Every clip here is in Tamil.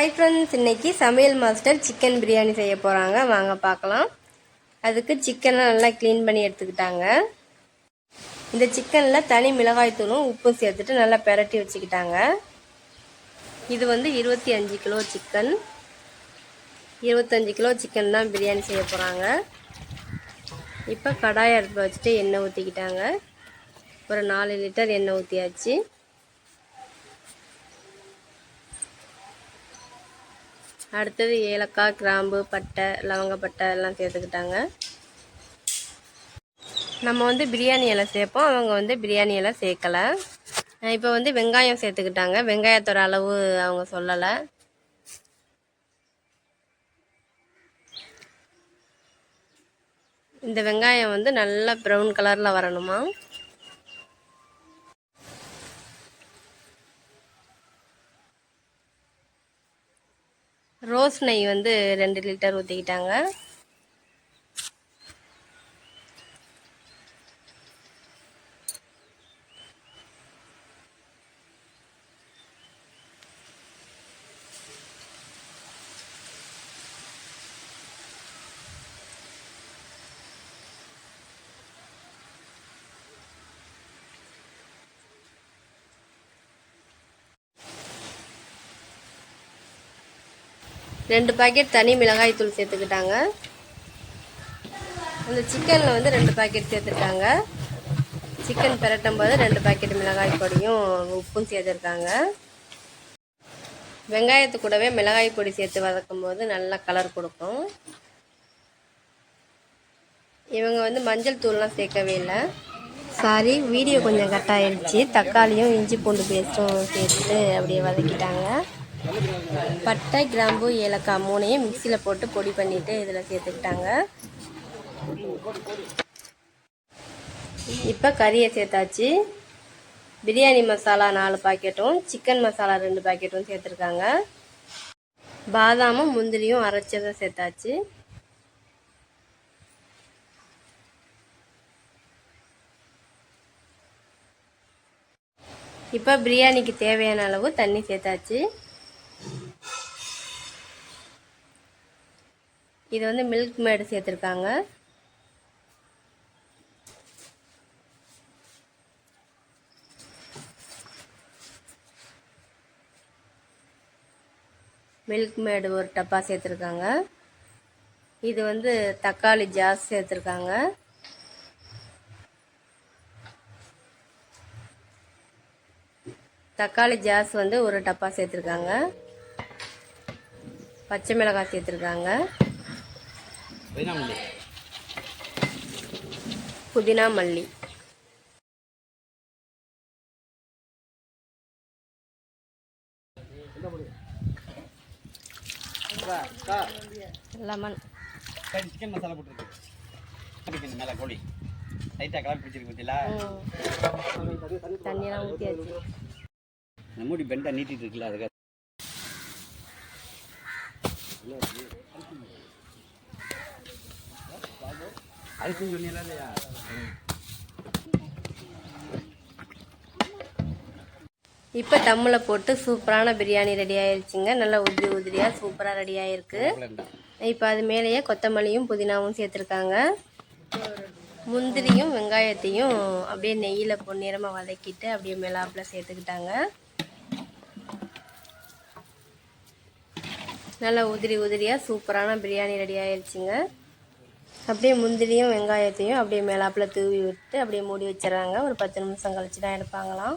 ஹாய் ஃப்ரெண்ட்ஸ் இன்னைக்கு சமையல் மாஸ்டர் சிக்கன் பிரியாணி செய்ய போகிறாங்க வாங்க பார்க்கலாம். அதுக்கு சிக்கனை நல்லா க்ளீன் பண்ணி எடுத்துக்கிட்டாங்க. இந்த சிக்கனில் தனி மிளகாய் தூளும் உப்பும் சேர்த்துட்டு நல்லா பெரட்டி வச்சுக்கிட்டாங்க. இது வந்து இருபத்தி அஞ்சு கிலோ சிக்கன் இருபத்தஞ்சி கிலோ சிக்கன் தான் பிரியாணி செய்ய போகிறாங்க இப்போ கடாயை அடுப்பில் வச்சுட்டு எண்ணெய் ஊற்றிக்கிட்டாங்க ஒரு நாலு லிட்டர் எண்ணெய் ஊற்றியாச்சு அடுத்தது ஏலக்காய் கிராம்பு பட்டை லவங்கப்பட்டை எல்லாம் சேர்த்துக்கிட்டாங்க. நம்ம வந்து பிரியாணி இலை சேர்ப்போம். அவங்க வந்து பிரியாணி இலை சேர்க்கலை. இப்போ வந்து வெங்காயம் சேர்த்துக்கிட்டாங்க. வெங்காயத்தோட அளவு அவங்க சொல்லலை. இந்த வெங்காயம் வந்து நல்லா ப்ரௌன் கலரில் வரணுமா? ரோஸ் நெய் வந்து ரெண்டு லிட்டர் ஊற்றிக்கிட்டாங்க ரெண்டு பாக்கெட் தனி மிளகாய் தூள் சேர்த்துக்கிட்டாங்க. அந்த சிக்கனில் வந்து ரெண்டு பாக்கெட் சேர்த்துருக்காங்க சிக்கன் பிரட்டும் போது ரெண்டு பாக்கெட் மிளகாய் பொடியும் உப்பும் சேர்த்துருக்காங்க. வெங்காயத்து கூடவே மிளகாய் பொடி சேர்த்து வதக்கும் போது நல்லா கலர் கொடுக்கும். இவங்க வந்து மஞ்சள் தூள்லாம் சேர்க்கவே இல்லை. சாரி வீடியோ கொஞ்சம் கட் ஆயிடுச்சு தக்காளியும் இஞ்சி பூண்டு பேஸ்ட்டும் சேர்த்துட்டு அப்படியே வதக்கிட்டாங்க. பட்டை கிராம்பு ஏலக்காய் மூணையும் மிக்சியில் போட்டு பொடி பண்ணிவிட்டு இதில் சேர்த்துக்கிட்டாங்க. இப்போ கறியை சேர்த்தாச்சு. பிரியாணி மசாலா நாலு பாக்கெட்டும் சிக்கன் மசாலா ரெண்டு பாக்கெட்டும் சேர்த்துருக்காங்க. பாதாமும் முந்திரியும் அரைச்சதை சேர்த்தாச்சு. இப்போ பிரியாணிக்கு தேவையான அளவு தண்ணி சேர்த்தாச்சு. இது வந்து மில்க் மேடு சேர்த்துருக்காங்க. மில்க் மேடு ஒரு டப்பா சேர்த்துருக்காங்க. இது வந்து தக்காளி ஜாஸ் சேர்த்துருக்காங்க. தக்காளி ஜாஸ் வந்து ஒரு டப்பா சேர்த்துருக்காங்க. பச்சை மிளகாய் சேர்த்துருக்காங்க. புதினா மல்லி லெமன் சிக்கன் மசாலா போட்டுருக்கு மேலே கோழி லைட்டாக கலர் பிடிச்சிருக்கு தண்ணியெல்லாம் ஊற்றியாச்சு மூடி பெண்டாக நீட்டிட்டு இருக்குல்ல அதுக்காக அதுக்கும் சொன்னீங்களா இல்லையா இப்போ தம்மில் போட்டு சூப்பரான பிரியாணி ரெடி ஆயிருச்சுங்க. நல்லா உதிரி உதிரியாக சூப்பராக ரெடி ஆயிருக்கு. இப்போ அது மேலேயே கொத்தமல்லியும் புதினாவும் சேர்த்துருக்காங்க. முந்திரியும் வெங்காயத்தையும் அப்படியே நெய்யில் பொன்னிறமாக வதக்கிட்டு அப்படியே மிளாப்பில் சேர்த்துக்கிட்டாங்க. நல்லா உதிரி உதிரியாக சூப்பரான பிரியாணி ரெடி ஆயிடுச்சுங்க அப்படியே முந்திரியும் வெங்காயத்தையும் அப்படியே மேலாப்பில் தூவி விட்டு அப்படியே மூடி வச்சிடறாங்க. ஒரு பத்து நிமிஷம் கழிச்சு தான் எடுப்பாங்களாம்.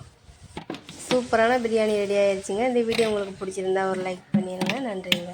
சூப்பரான பிரியாணி ரெடி ஆயிடுச்சுங்க இந்த வீடியோ உங்களுக்கு பிடிச்சிருந்தா ஒரு லைக் பண்ணிடுங்க நன்றிங்க.